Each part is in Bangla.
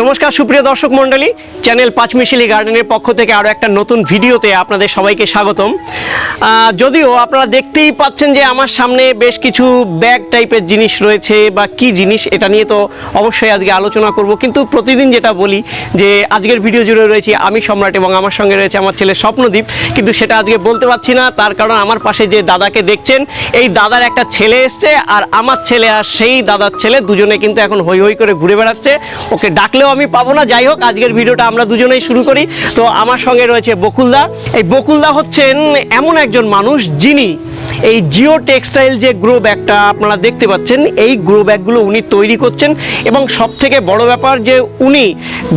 নমস্কার, সুপ্রিয় দর্শক মণ্ডলী। চ্যানেল পাঁচমিশালি গার্ডেনের পক্ষ থেকে আরও একটা নতুন ভিডিওতে আপনাদের সবাইকে স্বাগতম। যদিও আপনারা দেখতেই পাচ্ছেন যে আমার সামনে বেশ কিছু ব্যাগ টাইপের জিনিস রয়েছে বা কি জিনিস, এটা নিয়ে তো অবশ্যই আজকে আলোচনা করব। কিন্তু প্রতিদিন যেটা বলি যে আজকের ভিডিও জুড়ে রয়েছি আমি সম্রাট এবং আমার সঙ্গে রয়েছে আমার ছেলে স্বপ্নদীপ। কিন্তু সেটা আজকে বলতে পারছি না, তার কারণ আমার পাশে যে দাদাকে দেখছেন, এই দাদার একটা ছেলে এসছে আর আমার ছেলে আর সেই দাদার ছেলে দুজনে কিন্তু এখন হই হই করে ঘুরে বেড়াচ্ছে। ওকে ডাকলেও আমি পাবো না। যাই হোক, আজকের ভিডিওটা আমরা দুজনেই শুরু করি। তো আমার সঙ্গে রয়েছে বকুলদা। এই বকুলদা হচ্ছেন এমন একজন মানুষ যিনি এই জিও টেক্সটাইল যে গ্রো ব্যাগটা আপনারা দেখতে পাচ্ছেন, এই গ্রো ব্যাগগুলো উনি তৈরি করছেন এবং সব থেকে বড় ব্যাপার যে উনি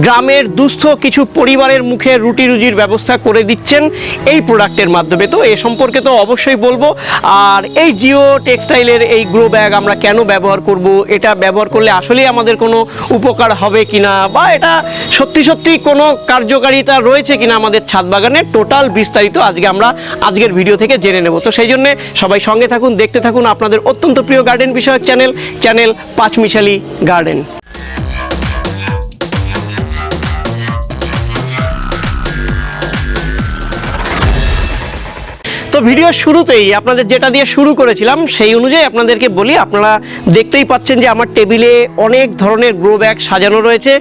গ্রামের দুস্থ কিছু পরিবারের মুখে রুটি রুজির ব্যবস্থা করে দিচ্ছেন এই প্রোডাক্টের মাধ্যমে। তো এ সম্পর্কে তো অবশ্যই বলব। আর এই জিও টেক্সটাইলের এই গ্রো ব্যাগ আমরা কেন ব্যবহার করব, এটা ব্যবহার করলে আসলেই আমাদের কোনো উপকার হবে কিনা বা এটা সত্যি সত্যি কোনো কার্যকারিতা রয়েছে কিনা আমাদের ছাদ বাগানে টোটাল বিস্তারিত আজকে আমরা আজকের ভিডিও থেকে জেনে নেব। তো সেই জন্যে সবাই সঙ্গে থাকুন, দেখতে থাকুন আপনাদের অত্যন্ত প্রিয় গার্ডেন বিষয়ক চ্যানেল চ্যানেল পাঁচমিশালি গার্ডেন তো ভিডিও শুরুতেই আপনাদের যেটা দিয়ে শুরু করেছিলাম, সেই অনুযায়ী আপনাদেরকে বলি, আপনারা দেখতেই পাচ্ছেন যে আমার টেবিলে অনেক ধরনের গ্রো ব্যাগ সাজানো রয়েছে।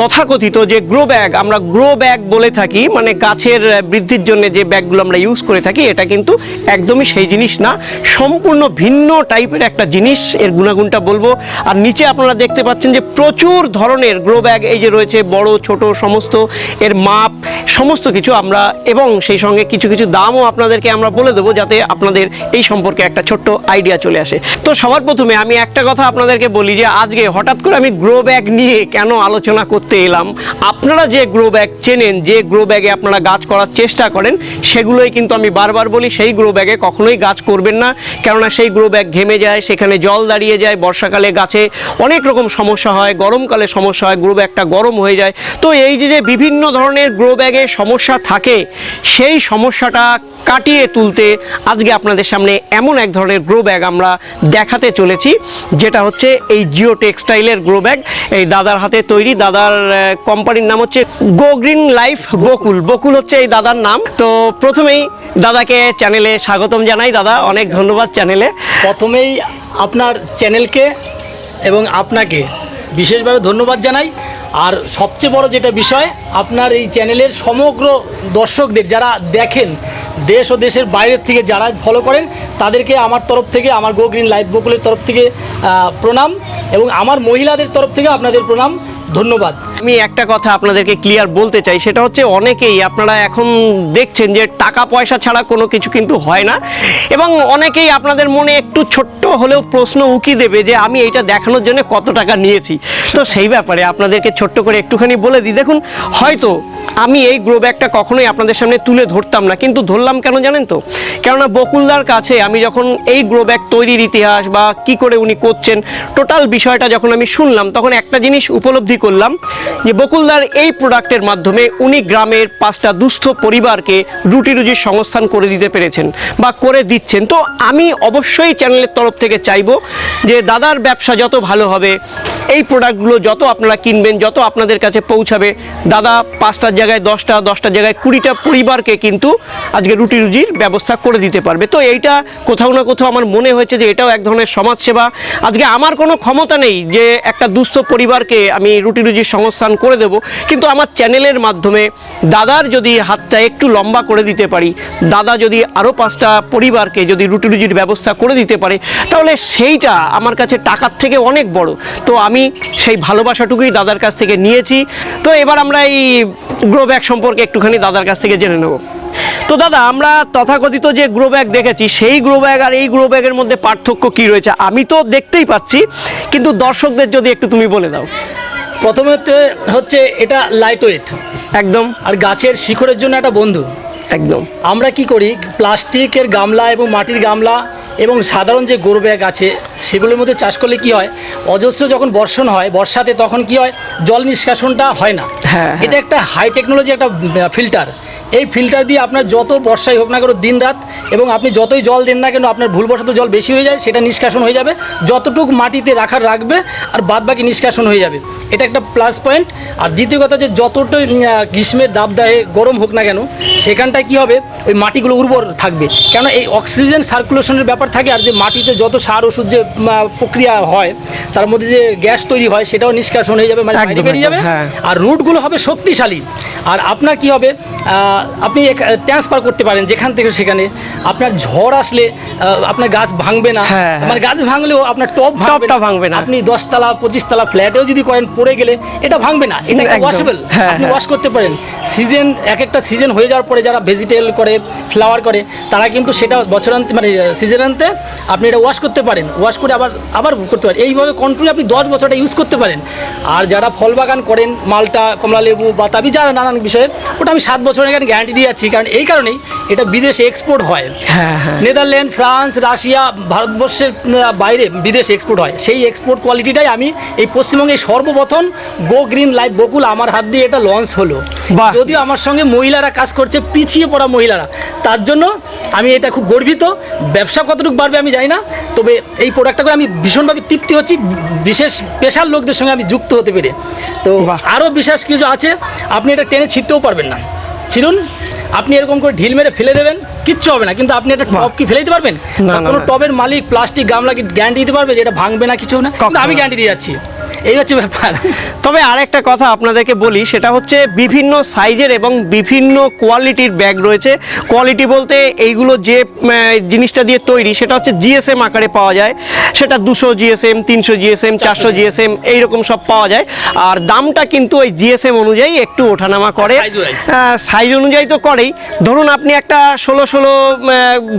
তথাকথিত যে গ্রো ব্যাগ আমরা গ্রো ব্যাগ বলে থাকি মানে গাছের বৃদ্ধির জন্য যে ব্যাগগুলো আমরা ইউজ করে থাকি, এটা কিন্তু একদমই সেই জিনিস না। সম্পূর্ণ ভিন্ন টাইপের একটা জিনিস, এর গুণাগুণটা বলব। আর নিচে আপনারা দেখতে পাচ্ছেন যে প্রচুর ধরনের গ্রো ব্যাগ এই যে রয়েছে বড়, ছোট, সমস্ত, এর মাপ, সমস্ত কিছু আমরা, এবং সেই সঙ্গে কিছু কিছু দামও আপনাদেরকে আমরা বলে দেবো যাতে আপনাদের এই সম্পর্কে একটা ছোট্ট আইডিয়া চলে আসে। তো সবার প্রথমে আমি একটা কথা আপনাদেরকে বলি যে, আজকে হঠাৎ করে আমি গ্রো ব্যাগ নিয়ে কেন আলোচনা করতে এলাম? আপনারা যে গ্রো ব্যাগ চেনেন, যে গ্রো ব্যাগে আপনারা গাছ করার চেষ্টা করেন, সেগুলোই কিন্তু আমি বারবার বলি, সেই গ্রো ব্যাগে কখনোই গাছ করবেন না। কেননা সেই গ্রো ব্যাগ ঘেমে যায়, সেখানে জল দাঁড়িয়ে যায়, বর্ষাকালে গাছে অনেক রকম সমস্যা হয়, গরমকালে সমস্যা হয় গ্রো ব্যাগটা গরম হয়ে যায়। তো এই যে যে বিভিন্ন ধরনের গ্রো ব্যাগে সমস্যা থাকে, সেই সমস্যাটা কাটিয়ে তুলতে আজকে আপনাদের সামনে এমন এক ধরনের গ্রো ব্যাগ আমরা দেখাতে চলেছি, যেটা হচ্ছে এই জিও টেক্সটাইলের গ্রো ব্যাগ। এই দাদার হাতে তৈরি, দাদার কোম্পানির নাম হচ্ছে গো গ্রিন লাইফ বকুল। বকুল হচ্ছে এই দাদার নাম। তো প্রথমেই দাদাকে চ্যানেলে স্বাগতম জানাই। দাদা, অনেক ধন্যবাদ চ্যানেলে। প্রথমেই আপনার চ্যানেলকে এবং আপনাকে বিশেষভাবে ধন্যবাদ জানাই। আর সবচেয়ে বড় যেটা বিষয়, আপনার এই চ্যানেলের সমগ্র দর্শকদের, যারা দেখেন দেশ ও দেশের বাইরের থেকে যারা ফলো করেন, তাদেরকে আমার তরফ থেকে, আমার গো গ্রিন লাইফ বকুলের তরফ থেকে প্রণাম এবং আমার মহিলাদের তরফ থেকে আপনাদের প্রণাম, ধন্যবাদ। আমি একটা কথা আপনাদেরকে ক্লিয়ার বলতে চাই, সেটা হচ্ছে অনেকেই আপনারা এখন দেখছেন যে টাকা পয়সা ছাড়া কোনো কিছু কিন্তু হয় না এবং অনেকেই আপনাদের মনে একটু ছোট্ট হলেও প্রশ্ন উকি দেবে যে আমি এইটা দেখানোর জন্য কত টাকা নিয়েছি। তো সেই ব্যাপারে আপনাদেরকে ছোট্ট করে একটুখানি বলে দিই। দেখুন, হয়তো আমি এই গ্রো ব্যাগটা কখনোই আপনাদের সামনে তুলে ধরতাম না, কিন্তু ধরলাম কেন জানেন তো? কেননা বকুলদার কাছে আমি যখন এই গ্রো ব্যাগ তৈরির ইতিহাস বা কি করে উনি করছেন, টোটাল বিষয়টা যখন আমি শুনলাম, তখন একটা জিনিস উপলব্ধি করলাম যে বকুলদার এই প্রোডাক্টের মাধ্যমে উনি গ্রামের পাঁচটা দুস্থ পরিবারকে রুটি রুজির সংস্থান করে দিতে পেরেছেন বা করে দিচ্ছেন। তো আমি অবশ্যই চ্যানেলের তরফ থেকে চাইব যে দাদার ব্যবসা যত ভালো হবে, এই প্রোডাক্টগুলো যত আপনারা কিনবেন, যত আপনাদের কাছে পৌঁছাবে, দাদা পাঁচটার জায়গায় দশটা, দশটার জায়গায় কুড়িটা পরিবারকে কিন্তু আজকে রুটি রুজির ব্যবস্থা করে দিতে পারবে। তো এইটা কোথাও না কোথাও আমার মনে হয়েছে যে এটাও এক ধরনের সমাজসেবা। আজকে আমার কোনো ক্ষমতা নেই যে একটা দুস্থ পরিবারকে আমি রুটি রুজির সংস্থান করে দেব। কিন্তু আমার চ্যানেলের মাধ্যমে দাদার যদি হাতটা একটু লম্বা করে দিতে পারি, দাদা যদি আরও পাঁচটা পরিবারকে যদি রুটি রুজির ব্যবস্থা করে দিতে পারে, তাহলে সেইটা আমার কাছে টাকার থেকে অনেক বড়। তো আমি সেই ভালোবাসাটুকুই দাদার কাছ থেকে নিয়েছি। তো এবার আমরা এই গ্রো ব্যাগ সম্পর্কে একটুখানি দাদার কাছ থেকে জেনে নেব। তো দাদা, আমরা তথাকথিত যে গ্রো ব্যাগ দেখেছি, সেই গ্রো ব্যাগ আর এই গ্রো ব্যাগের মধ্যে পার্থক্য কি রয়েছে? আমি তো দেখতেই পাচ্ছি, কিন্তু দর্শকদের যদি একটু তুমি বলে দাও। প্রথমত হচ্ছে এটা লাইট ওয়েট একদম। আর গাছের শিখরের জন্য একটা বন্ধু। একদম। আমরা কি করি প্লাস্টিকের গামলা এবং মাটির গামলা এবং সাধারণ যে গরু ব্যাগ আছে সেগুলোর মধ্যে চাষ করলে কি হয় অজস্র যখন বর্ষণ হয় বর্ষাতে তখন কি হয় জল নিষ্কাশনটা হয় না। হ্যাঁ, হ্যাঁ। এটা একটা হাই টেকনোলজি একটা ফিল্টার এই ফিল্টার দিয়ে আপনার যত বর্ষাই হোক না কেন দিন রাত এবং আপনি যতই জল দেন না কেন আপনার ভুলবশত জল বেশি হয়ে যায় সেটা নিষ্কাশন হয়ে যাবে। যতটুকু মাটিতে রাখার রাখবে আর বাদ বাকি নিষ্কাশন হয়ে যাবে। এটা একটা প্লাস পয়েন্ট আর দ্বিতীয় কথা যে যতটাই গ্রীষ্মের দাবদাহে গরম হোক না কেন সেখানটায় কি হবে? ওই মাটিগুলো উর্বর থাকবে। কেন এই অক্সিজেন সার্কুলেশনের ব্যাপার থাকে আর যে মাটিতে যত সার ওষুধ যে প্রক্রিয়া হয় তার মধ্যে যে গ্যাস তৈরি হয় সেটাও নিষ্কাশন হয়ে যাবে মানে বেরিয়ে যাবে। হ্যাঁ। আর রুটগুলো হবে শক্তিশালী। আর আপনার কি হবে? আপনি ট্রান্সফার করতে পারেন যেখান থেকে সেখানে। আপনার ঝড় আসলে আপনার গাছ ভাঙবে না। হ্যাঁ, হ্যাঁ। মানে গাছ ভাঙলেও আপনার টপ ভাঙবে টপটা ভাঙবে না। আপনি দশতলা পঁচিশতলা ফ্ল্যাটেও যদি করেন পড়ে গেলে এটা ভাঙবে না। এটা ওয়াশেবল হ্যাঁ, আপনি। ওয়াশ করতে পারেন। সিজন এক একটা সিজন হয়ে যাওয়ার পরে যারা ভেজিটেবল করে ফ্লাওয়ার করে তারা কিন্তু সেটা বছরান্তে মানে সিজনান্তে আপনি এটা ওয়াশ করতে পারেন। ওয়াশ করে আবার আবার করতে পারেন। এইভাবে কন্ট্রোলে আপনি দশ বছরটা ইউজ করতে পারেন। আর যারা ফল বাগান করেন মালটা কমলা লেবু বাতাবি যারা নানান বিষয়ে ওটা আমি সাত বছরের এখানে গ্যারান্টি দিয়ে যাচ্ছি কারণ এই কারণেই এটা বিদেশে এক্সপোর্ট হয়। হ্যাঁ নেদারল্যান্ড ফ্রান্স রাশিয়া ভারতবর্ষের বাইরে বিদেশে এক্সপোর্ট হয়। সেই এক্সপোর্ট কোয়ালিটিটাই আমি এই পশ্চিমবঙ্গে সর্বপ্রথম গো গ্রিন লাইফ বকুল আমার হাত দিয়ে এটা লঞ্চ হলো। যদিও আমার সঙ্গে মহিলারা কাজ করছে পিছিয়ে পড়া মহিলারা। তার জন্য আমি এটা খুব গর্বিত। ব্যবসা কতটুকু বাড়বে আমি জানি না তবে এই প্রোডাক্টটা করে আমি ভীষণভাবে তৃপ্তি হচ্ছি বিশেষ পেশার লোকদের সঙ্গে আমি যুক্ত হতে পেরে। তো আরও বিশেষ কিছু আছে আপনি এটা টেনে ছিটতেও পারবেন না। ছিলুন আপনি এরকম করে ঢিল মেরে ফেলে দেবেন কিচ্ছু হবে না কিন্তু আপনি একটা টপ কি ফেলে দিতে পারবেন? কোনো টপের টবের মালিক প্লাস্টিক গামলা কি গ্যারান্টি দিতে পারবে যে এটা ভাঙবে না কিছু না? আমি। গ্যারান্টি দিয়ে যাচ্ছি। এই হচ্ছে ব্যাপার। তবে আরেকটা কথা আপনাদেরকে বলি সেটা হচ্ছে বিভিন্ন সাইজের এবং বিভিন্ন কোয়ালিটির ব্যাগ রয়েছে। কোয়ালিটি বলতে এইগুলো যে জিনিসটা দিয়ে তৈরি সেটা হচ্ছে জিএসএম আকারে পাওয়া যায়। সেটা দুশো জিএসএম তিনশো জিএসএম চারশো জিএসএম এইরকম সব পাওয়া যায়। আর দামটা কিন্তু ওই জিএসএম অনুযায়ী একটু ওঠানামা করে। সাইজ অনুযায়ী তো করেই। ধরুন আপনি একটা ষোলো ষোলো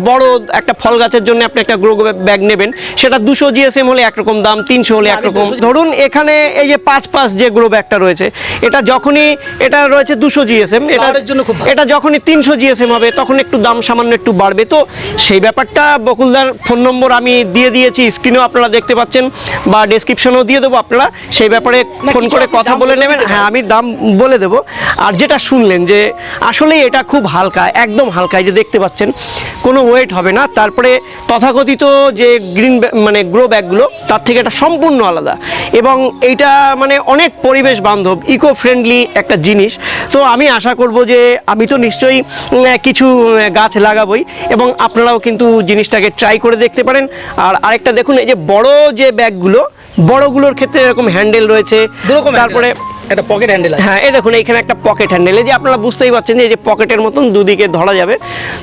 বড় একটা ফল গাছের জন্য আপনি একটা গ্রো ব্যাগ নেবেন। সেটা দুশো জিএসএম হলে একরকম দাম তিনশো হলে একরকম। 200 ধরুন এখানে এই যে পাঁচ পাঁচ যে গ্রো ব্যাগটা রয়েছে এটা যখনই এটা রয়েছে দুশো জিএসএম এটা জন্য খুব এটা যখনই তিনশো জিএসএম হবে তখন একটু দাম সামান্য একটু বাড়বে। তো সেই ব্যাপারটা বকুলদার ফোন নম্বর আমি দিয়ে দিয়েছি স্ক্রিনেও আপনারা দেখতে পাচ্ছেন বা ডেসক্রিপশনেও দিয়ে দেবো আপনারা। সেই ব্যাপারে ফোন করে কথা বলে নেবেন। হ্যাঁ আমি দাম বলে দেবো। আর যেটা শুনলেন যে আসলে এটা খুব হালকা একদম হালকা যে দেখতে পাচ্ছেন কোনো ওয়েট হবে না। তারপরে তথাকথিত যে গ্রিন মানে গ্রো ব্যাগগুলো তার থেকে এটা সম্পূর্ণ আলাদা। এবং এইটা মানে অনেক পরিবেশ বান্ধব ইকো ফ্রেন্ডলি একটা জিনিস। তো আমি আশা করব যে আমি তো নিশ্চয়ই কিছু গাছ লাগাবই এবং আপনারাও কিন্তু জিনিসটাকে ট্রাই করে দেখতে পারেন। আর আরেকটা দেখুন এই যে বড় যে ব্যাগগুলো বড়গুলোর ক্ষেত্রে এরকম হ্যান্ডেল রয়েছে। তারপরে একটা পকেট হ্যান্ডেল হ্যাঁ এই দেখুন এইখানে একটা পকেট হ্যান্ডেল যে আপনারা বুঝতেই পারছেন যে পকেটের মতন দুদিকে ধরা যাবে।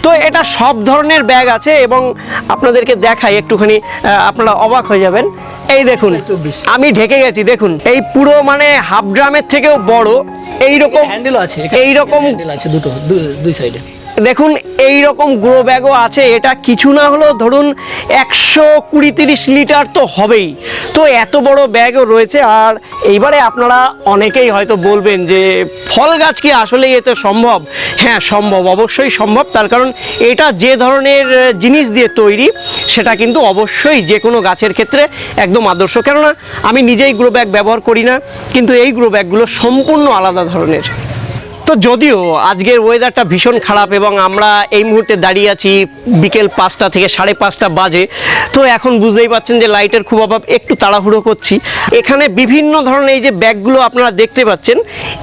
তো এটা সব ধরনের ব্যাগ আছে এবং আপনাদেরকে দেখাই একটুখানি আপনারা অবাক হয়ে যাবেন। এই দেখুন আমি ঢেকে গেছি দেখুন এই পুরো মানে হাফ ড্রামের থেকেও বড় এইরকম হ্যান্ডেল আছে এইরকম- হ্যান্ডেল আছে দুটো দুই সাইডে দেখুন এই রকম গ্রো ব্যাগও আছে। এটা কিছু না হলেও ধরুন একশো কুড়ি তিরিশ লিটার তো হবেই। তো এত বড় ব্যাগও রয়েছে। আর এইবারে আপনারা অনেকেই হয়তো বলবেন যে, ফল গাছ কি আসলে এতে সম্ভব? হ্যাঁ সম্ভব, অবশ্যই সম্ভব। তার কারণ এটা যে ধরনের জিনিস দিয়ে তৈরি, সেটা কিন্তু অবশ্যই যে কোনো গাছের ক্ষেত্রে একদম আদর্শ। কেননা, আমি নিজেই গ্রো ব্যাগ ব্যবহার করি না, কিন্তু এই গ্রো ব্যাগগুলো সম্পূর্ণ আলাদা ধরনের। তো যদিও আজকের ওয়েদারটা ভীষণ খারাপ এবং আমরা এই মুহূর্তে দাঁড়িয়ে আছি বিকেল পাঁচটা থেকে সাড়ে পাঁচটা বাজে, তো এখন বুঝতেই পাচ্ছেন যে লাইটের খুব অভাব, একটু তাড়াহুড়ো করছি। এখানে বিভিন্ন ধরনের এই যে ব্যাগগুলো আপনারা দেখতে পাচ্ছেন,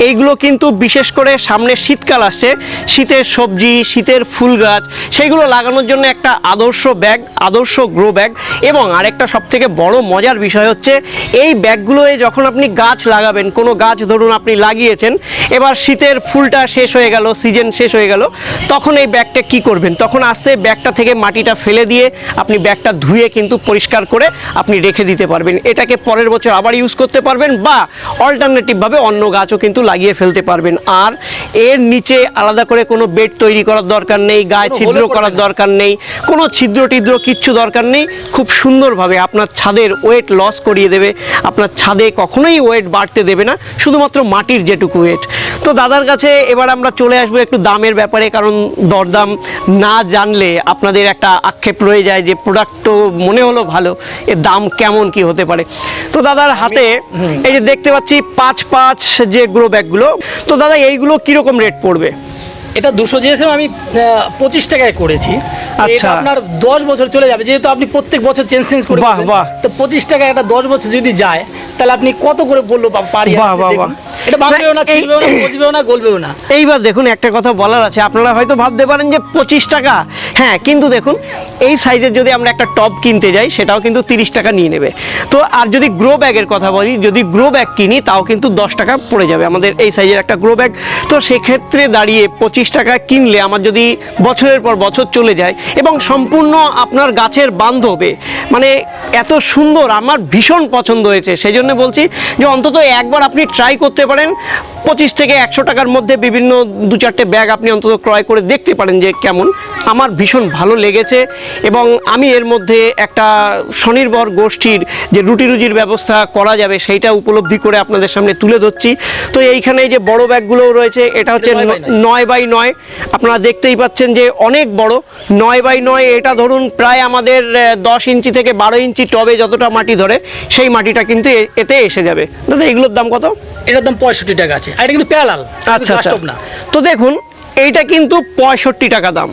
এইগুলো কিন্তু বিশেষ করে সামনে শীতকাল আসছে, শীতের সবজি, শীতের ফুল গাছ, সেইগুলো লাগানোর জন্য একটা আদর্শ ব্যাগ, আদর্শ গ্রো ব্যাগ এবং আরেকটা সবথেকে বড় মজার বিষয় হচ্ছে, এই ব্যাগগুলোয় যখন আপনি গাছ লাগাবেন, কোনো গাছ ধরুন আপনি লাগিয়েছেন, এবার শীতের ফুলটা শেষ হয়ে গেল সিজন শেষ হয়ে গেল তখন এই ব্যাগটা কি করবেন? তখন আস্তে ব্যাগটা থেকে মাটিটা ফেলে দিয়ে আপনি ব্যাগটা ধুয়ে কিন্তু পরিষ্কার করে আপনি রেখে দিতে পারবেন। এটাকে পরের বছর আবার ইউজ করতে পারবেন বা অল্টারনেটিভভাবে অন্য গাছও কিন্তু লাগিয়ে ফেলতে পারবেন। আর এর নিচে আলাদা করে কোনো বেড তৈরি করার দরকার নেই গায়ে ছিদ্র করার দরকার নেই কোনো ছিদ্র টিদ্র কিচ্ছু দরকার নেই। খুব সুন্দরভাবে আপনার ছাদের ওয়েট লস করিয়ে দেবে। আপনার ছাদে কখনোই ওয়েট বাড়তে দেবে না শুধুমাত্র মাটির যেটুকু ওয়েট তো দাদার কাছে এবার আমরা চলে আসব একটু দামের ব্যাপারে, কারণ দরদাম না জানলে আপনাদের একটা আক্ষেপ রয়ে যায় যে প্রোডাক্ট তো মনে হলো ভালো, এর দাম কেমন কি হতে পারে। তো দাদার হাতে এই যে দেখতে পাচ্ছি পাঁচ পাঁচ যে গ্রো ব্যাগগুলো তো দাদা এইগুলো কীরকম রেট পড়বে? এটা দুশো জিএসএম আমি পঁচিশ টাকায় করেছি। আচ্ছা। আপনার দশ বছর চলে যাবে। যেহেতু আপনি প্রত্যেক বছর চেঞ্জ চেঞ্জ করে বাহ, বাহ। তো পঁচিশ টাকায় এটা দশ বছর যদি যায় তাহলে আপনি কত করে বলল পারি বাহ, বাহ, বাহ। এটা না ছিঁড়বেও না পচবেও না গলবেও না। এইবার দেখুন একটা কথা বলার আছে। আপনারা হয়তো ভাবতে পারেন যে পঁচিশ টাকা। হ্যাঁ কিন্তু দেখুন এই সাইজের যদি আমরা একটা টব কিনতে যাই সেটাও কিন্তু তিরিশ টাকা নিয়ে নেবে। তো আর যদি গ্রো ব্যাগের কথা বলি যদি গ্রো ব্যাগ কিনি তাও কিন্তু দশ টাকা পড়ে যাবে আমাদের এই সাইজের একটা গ্রো ব্যাগ। তো সেক্ষেত্রে দাঁড়িয়ে পঁচিশ টাকা কিনলে আমার যদি বছরের পর বছর চলে যায় এবং সম্পূর্ণ আপনার গাছের বান্ধবে মানে এত সুন্দর, আমার ভীষণ পছন্দ হয়েছে। সেই জন্য বলছি যে অন্তত একবার আপনি ট্রাই করতে পারেন। পঁচিশ থেকে একশো টাকার মধ্যে বিভিন্ন দু চারটে ব্যাগ আপনি অন্তত ক্রয় করে দেখতে পারেন যে কেমন। আমার ভীষণ ভালো লেগেছে এবং আমি এর মধ্যে একটা স্বনির্ভর গোষ্ঠীর যে রুটি রুজির ব্যবস্থা করা যাবে সেইটা উপলব্ধি করে আপনাদের সামনে তুলে ধরছি। তো এইখানে যে বড় ব্যাগগুলোও রয়েছে এটা হচ্ছে নয় বাই নয়। আপনারা দেখতেই পাচ্ছেন যে অনেক বড়। নয় বাই নয় এটা ধরুন প্রায় আমাদের দশ ইঞ্চি থেকে বারো ইঞ্চি টবে যতটা মাটি ধরে সেই মাটিটা কিন্তু এতে এসে যাবে। দাদা এগুলোর দাম কত? এটার দাম পঁয়ষট্টি টাকা আছে। আর এটা কিন্তু প্যালাল আচ্ছা আচ্ছা। তো দেখুন এইটা কিন্তু পঁয়ষট্টি টাকা দাম।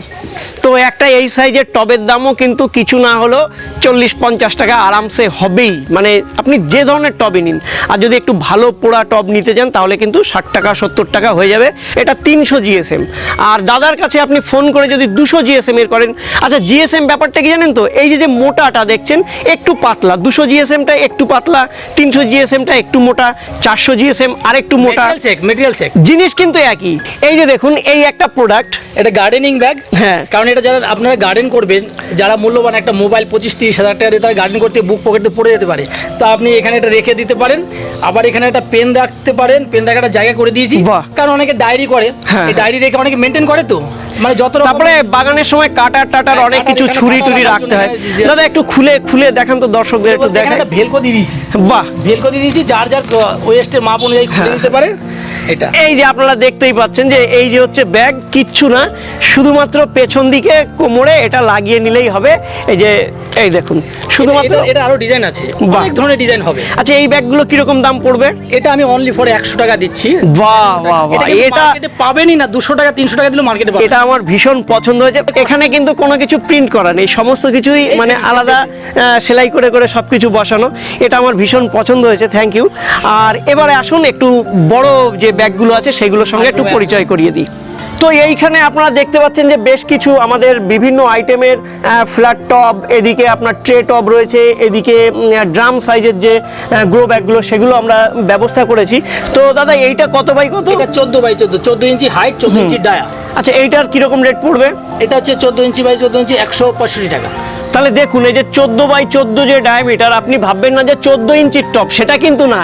তো একটা এই সাইজের টবের দামও কিন্তু কিছু না হলেও চল্লিশ পঞ্চাশ টাকা আরামসে হবেই। মানে আপনি যে ধরনের টবে নিন আর যদি একটু ভালো পোড়া টব নিতে চান তাহলে কিন্তু ষাট টাকা সত্তর টাকা হয়ে যাবে। এটা তিনশো জিএসএম। আর দাদার কাছে আপনি ফোন করে যদি দুশো জিএসএম এর করেন আচ্ছা জিএসএম ব্যাপারটা কি জানেন তো? এই যে যে মোটাটা দেখছেন একটু পাতলা। দুশো জিএসএমটা একটু পাতলা তিনশো জিএসএমটা একটু মোটা চারশো জিএসএম আর একটু মোটা জিনিস কিন্তু একই। এই যে দেখুন এই একটা প্রোডাক্ট এটা গার্ডেনিং ব্যাগ হ্যাঁ। কারণ এটা যারা আপনারা গার্ডেন করবেন যারা মূল্যবান একটা মোবাইল পঁচিশ তিরিশ হাজার টাকা দিয়ে তারা গার্ডেন করতে বুক পকেটে পড়ে যেতে পারে তো আপনি এখানে এটা রেখে দিতে পারেন আবার এখানে একটা পেন রাখতে পারেন পেন রাখার একটা জায়গা করে দিয়েছি। কারণ অনেকে ডায়েরি করে হ্যাঁ। ডায়েরি রেখে অনেকে মেনটেন করে তো মানে যত তারপরে বাগানের সময় কাটার টাটার হ্যাঁ, অনেক কিছু ছুরি টুরি রাখতে হয় হ্যাঁ, দাদা একটু খুলে খুলে দেখান তো দর্শকদের একটু একটা ভেলকো দিয়ে দিয়েছি বাহ ভেলকো দিয়ে দিয়েছি যার যার ওয়েস্টের মাপ অনুযায়ী খুলে হ্যাঁ। নিতে পারে এটা। এই যে আপনারা দেখতেই পাচ্ছেন যে এই যে হচ্ছে ব্যাগ কিচ্ছু না শুধুমাত্র পেছন দিকে কোমরে এটা লাগিয়ে নিলেই হবে। এই যে এই দেখুন শুধুমাত্র এটা- আরও ডিজাইন আছে। অনেক ধরনের ডিজাইন হবে। আচ্ছা এই ব্যাগগুলো কীরকম দাম পড়বে? এটা আমি অনলি ফর একশো টাকা দিচ্ছি। বাহ বাহ বাহ। এটা পাবেনই না দুশো টাকা তিনশো টাকা দিলে মার্কেটে পাবেন। এটা আমার ভীষণ পছন্দ হয়েছে। এখানে কিন্তু কোনো কিছু প্রিন্ট করা নেই সমস্ত কিছুই মানে আলাদা সেলাই করে করে সব কিছু বসানো। এটা আমার ভীষণ পছন্দ হয়েছে থ্যাংক ইউ আর এবারে আসুন একটু বড় যে ব্যাগগুলো আছে সেগুলোর সঙ্গে একটু পরিচয় করিয়ে দিই। তো এইখানে আপনারা দেখতে পাচ্ছেন যে বেশ কিছু আমাদের বিভিন্ন আইটেমের ফ্ল্যাট টব এদিকে আপনার ট্রে টব রয়েছে এদিকে ড্রাম সাইজের যে গ্রো ব্যাগগুলো সেগুলো আমরা ব্যবস্থা করেছি। তো দাদা এইটা কত বাই কত? এটা চোদ্দ বাই চোদ্দ চোদ্দ ইঞ্চি হাইট চোদ্দ ইঞ্চি ডায়া আচ্ছা এইটার কীরকম রেট পড়বে? এটা হচ্ছে চোদ্দ ইঞ্চি বাই চোদ্দ ইঞ্চি একশো পঁয়ষট্টি টাকা। তাহলে দেখুন এই যে চোদ্দ বাই চোদ্দ যে ডায়ামিটার আপনি ভাববেন না যে চোদ্দ ইঞ্চির টপ সেটা কিন্তু না।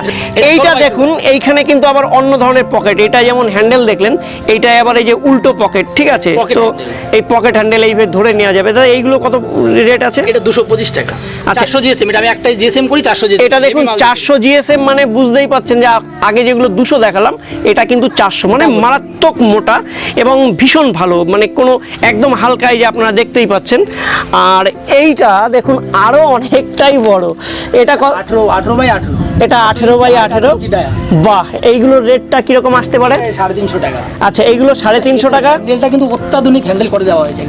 এইটা দেখুন এইখানে কিন্তু আবার অন্য ধরনের পকেট এটা যেমন হ্যান্ডেল দেখলেন এইটা আবার এই যে উল্টো পকেট ঠিক আছে? তো এই পকেট হ্যান্ডেল এইভাবে ধরে নেওয়া যাবে। তাহলে এইগুলো কত রেট আছে? এটা দুশো পঁচিশ টাকা। আচ্ছা। চারশো জিএসএম এটা আমি একটাই জিএসএম করি চারশো জিএসএম এটা দেখুন চারশো জিএসএম মানে বুঝতেই পাচ্ছেন যে আগে যেগুলো দুশো দেখালাম এটা কিন্তু চারশো মানে মারাত্মক মোটা এবং ভীষণ ভালো মানে কোনো একদম হালকায় যে আপনারা দেখতেই পাচ্ছেন। আর এইটা দেখুন আরও অনেকটাই বড়। এটা ক- আঠেরো আঠেরো বাই আঠেরো। এটা আঠেরো বাই আঠেরো। বাহ এইগুলোর রেটটা কীরকম আসতে পারে? সাড়ে তিনশো টাকা। আচ্ছা এইগুলো সাড়ে তিনশো টাকা? হ্যান্ডেলটা কিন্তু অত্যাধুনিক হ্যান্ডেল করে দেওয়া হয়েছে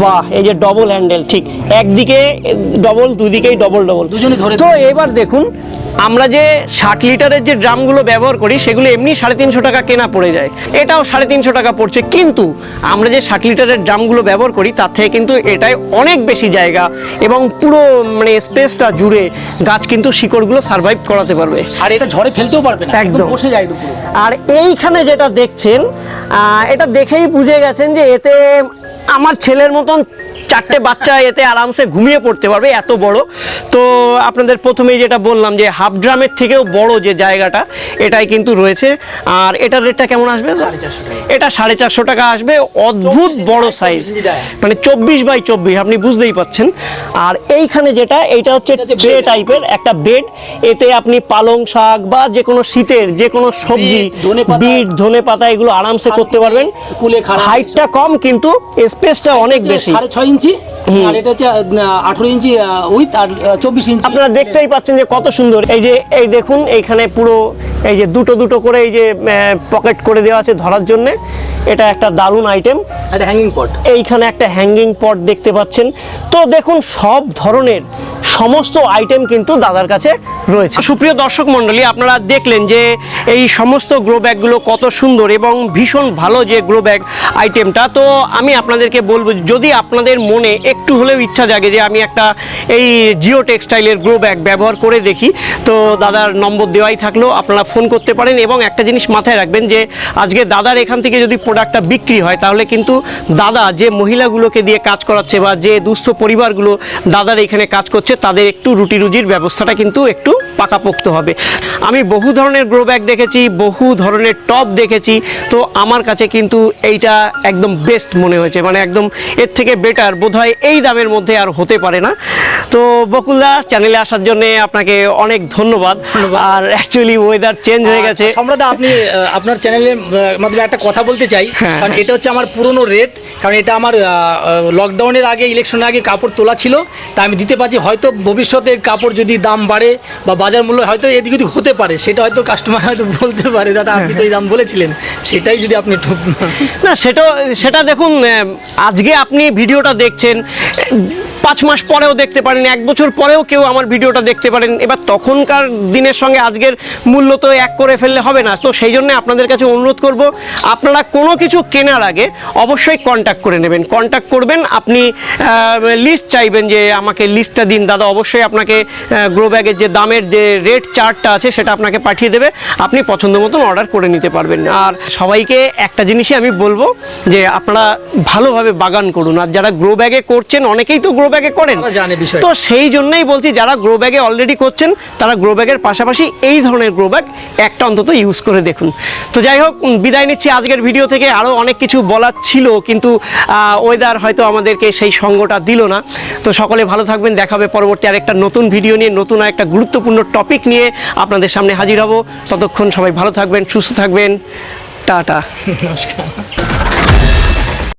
বাহ এই যে ডবল হ্যান্ডেল ঠিক। একদিকে ডবল দুদিকেই ডবল ডবল দুজনে ধরে তো এবার দেখুন আমরা যে ষাট লিটারের যে ড্রামগুলো ব্যবহার করি সেগুলো এমনি সাড়ে তিনশো টাকা কেনা পড়ে যায়। এটাও সাড়ে তিনশো টাকা পড়ছে। কিন্তু আমরা যে ষাট লিটারের ড্রামগুলো ব্যবহার করি তার থেকে কিন্তু এটাই অনেক বেশি জায়গা এবং পুরো মানে স্পেসটা জুড়ে গাছ কিন্তু শিকড়গুলো সার্ভাইভ করাতে পারবে। আর এটা ঝড়ে ফেলতেও পারবে না একদম। একদম। বসে যায় আর এইখানে যেটা দেখছেন এটা দেখেই বুঝে গেছেন যে এতে আমার ছেলের মতন চারটে বাচ্চা এতে আরামসে ঘুমিয়ে পড়তে পারবে এত বড়। তো আপনাদের প্রথমেই যেটা বললাম যে হাফ ড্রামের থেকেও বড় যে জায়গাটা এটাই কিন্তু রয়েছে। আর এটার রেটটা কেমন আসবে। এটা সাড়ে চারশো টাকা আসবে অদ্ভুত বড় সাইজ 24 ইঞ্চি ডায়া। মানে চব্বিশ বাই চব্বিশ আপনি বুঝতেই পাচ্ছেন। আর এইখানে যেটা এইটা হচ্ছে এটা হচ্ছে ট্রে টাইপের একটা বেড এতে আপনি পালং শাক বা যে কোনো শীতের যে কোনো সবজি বিট, ধনেপাতা। ধনে পাতা এগুলো আরামসে করতে পারবেন। হাইটটা কম কিন্তু স্পেসটা অনেক বেশি। সাড়ে ছয় ইঞ্চি আর এটা হচ্ছে আঠেরো ইঞ্চি উইথ আর চব্বিশ ইঞ্চি। আপনারা দেখতেই পাচ্ছেন যে কত সুন্দর। এই যে এই দেখুন এইখানে পুরো এই যে দুটো দুটো করে এই যে পকেট করে দেওয়া আছে ধরার জন্য। এটা একটা দারুণ আইটেম একটা হ্যাঙ্গিং পট এইখানে একটা হ্যাঙ্গিং পট দেখতে পাচ্ছেন। তো দেখুন সব ধরনের সমস্ত আইটেম কিন্তু দাদার কাছে রয়েছে। সুপ্রিয় দর্শক মণ্ডলী আপনারা দেখলেন যে এই সমস্ত গ্রো ব্যাগগুলো কত সুন্দর এবং ভীষণ ভালো যে গ্রো ব্যাগ আইটেমটা তো আমি আপনাদেরকে বলব যদি আপনাদের মনে একটু হলেও ইচ্ছা জাগে যে আমি একটা এই জিও টেক্সটাইলের গ্রো ব্যাগ ব্যবহার করে দেখি তো দাদার নম্বর দেওয়াই থাকল। আপনারা ফোন করতে পারেন এবং একটা জিনিস মাথায় রাখবেন যে আজকে দাদার এখান থেকে যদি প্রোডাক্টটা বিক্রি হয়, তাহলে কিন্তু দাদা যে মহিলাগুলোকে দিয়ে কাজ করাচ্ছে বা যে দুস্থ পরিবারগুলো দাদার এখানে কাজ করছে, তাদের একটু রুটি রুজির ব্যবস্থাটা কিন্তু একটু পাকাপোক্ত হবে। আমি বহু ধরনের গ্রো ব্যাগ দেখেছি বহু ধরনের টপ দেখেছি তো আমার কাছে কিন্তু এইটা একদম বেস্ট মনে হয়েছে। মানে একদম এর থেকে বেটার বোধহয় এই দামের মধ্যে আর হতে পারে না। তো বকুলদা চ্যানেলে আসার জন্য আপনাকে অনেক ধন্যবাদ। আর অ্যাকচুয়ালি ওয়েদার চেঞ্জ হয়ে গেছে। সম্রাট আপনি আপনার চ্যানেলের মাধ্যমে একটা কথা বলতে চাই। হ্যাঁ, কারণ এটা হচ্ছে আমার পুরনো রেট কারণ এটা আমার লকডাউনের আগে ইলেকশনের আগে কাপড় তোলা ছিল। তা আমি দিতে পারছি। হয়তো ভবিষ্যতে কাপড় যদি দাম বাড়ে বা বাজার মূল্য হয়তো এদিক ওদিক হতে পারে, সেটা হয়তো কাস্টমার হয়তো বলতে পারে, দাদা আপনি তো এই দাম বলেছিলেন, সেটাই যদি আপনি না, সেটা সেটা দেখুন আজকে আপনি ভিডিওটা দেখছেন পাঁচ মাস পরেও দেখতে পারেন, এক বছর পরেও কেউ আমার ভিডিওটা দেখতে পারেন। এবার তখনকার দিনের সঙ্গে আজকের মূল্য তো এক করে ফেললে হবে না। তো সেই জন্য আপনাদের কাছে অনুরোধ করব, আপনারা কোনো কিছু কেনার আগে অবশ্যই কন্ট্যাক্ট করে নেবেন। কন্ট্যাক্ট করবেন, আপনি লিস্ট চাইবেন যে আমাকে লিস্টটা দিন। দাদা অবশ্যই আপনাকে গ্রো ব্যাগের যে দামের যে রেট চার্টটা আছে সেটা আপনাকে পাঠিয়ে দেবে। আপনি পছন্দ মতন অর্ডার করে নিতে পারবেন। আর সবাইকে একটা জিনিসই আমি বলব যে আপনারা ভালোভাবে বাগান করুন। আর যারা গ্রো ব্যাগে করছেন, অনেকেই তো গ্রো ব্যাগে করেন। জানে বিষয়টা। তো সেই জন্যই বলছি যারা গ্রো ব্যাগে অলরেডি করছেন তারা গ্রো ব্যাগের পাশাপাশি এই ধরনের গ্রো ব্যাগ একটা অন্তত ইউজ করে দেখুন। তো যাই হোক বিদায় নিচ্ছি আজকের ভিডিও থেকে। আরও অনেক কিছু বলার ছিল কিন্তু ওয়েদার হয়তো আমাদেরকে সেই সঙ্গটা দিল না। তো সকলে ভালো থাকবেন দেখাবে পরবর্তী আর একটা নতুন ভিডিও নিয়ে নতুন একটা গুরুত্বপূর্ণ টপিক নিয়ে আপনাদের সামনে হাজির হব। ততক্ষণ সবাই ভালো থাকবেন সুস্থ থাকবেন। টাটা। নমস্কার।